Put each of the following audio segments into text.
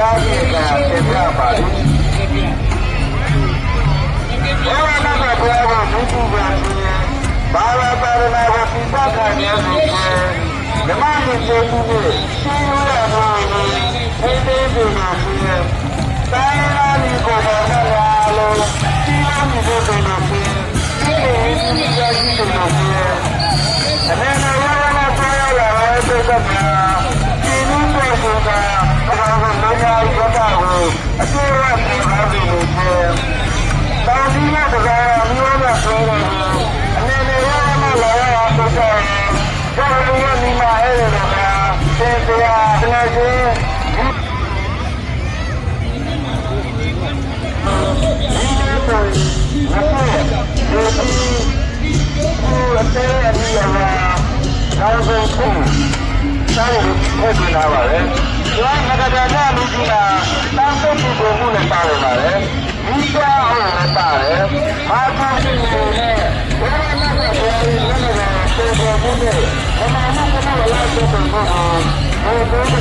ပန်ကြားရဲ့ကပြပြပါလိမ့်ဘောရနာကဘောကဘုသူကဘာဝပါရနာကိုပြသခံရလို့ဓမ္မရဲ့ကျေးဇူးနဲ့ရှင်ရတဲ့ဘုရားကိုသိသိပြုလို့ရှိရင်တိုင်းလာဒီကိုယ်တော်ကလာလို့ဒီလိုမျိုးတွေ အကျိုးရတဲ့ဘာလို့လို့ရှိရင်တောင်းဒီရတဲ့ကာမျိုးနဲ့ဆွဲတယ်အနေနဲ့ရရနာလာရတဲ့ပုဂ္ဂိုလ်ကျောင်းလူရမိမအဲ့ဒါကသင်တရားတကယ်ချင်းဒီလိုပေါ်ငါတို့ဒီကိုအသေးအမြင်လာတော့ဘယ်ကိုစားရဖို့ထည့်လာပါလေ။ဒီ ကငါကကြာလူကြီးကတန်းဖို့ဒီကိုမှုနဲ့ပါလာပါလေ။ဒီကြောင်လည်းပါတယ်။မာသာရှိနေနဲ့ဘယ်လိုလဲဆိုရင်လည်းလည်းဆိုတော့ဘုရားဘာမှမကနာလာဆိုတော့ဘာလို့ဘယ်လို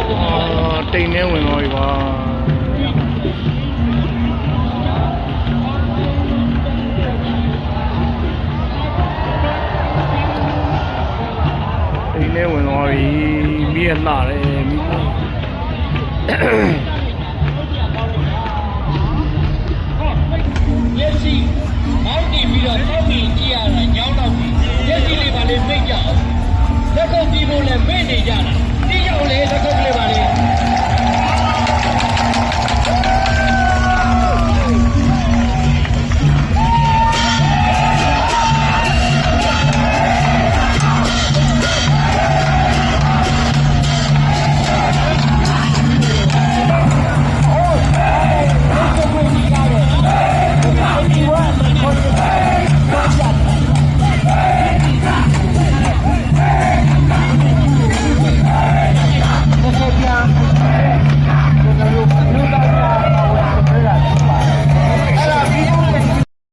အာတိမ်နေဝင်သွားပြီပါတိမ်နေဝင်သွားပြီမိရလှတယ်မိလှမျက်စိမောင်းတင်ပြီးတော့တောက်ပြီးကြည့်ရတာညောင်းတော့ပြီးမျက်စိလေးပါလေမိတ်ကြအောင်လက်ကုပ်ပြီးဖို့လည်းမိတ်နေကြတာ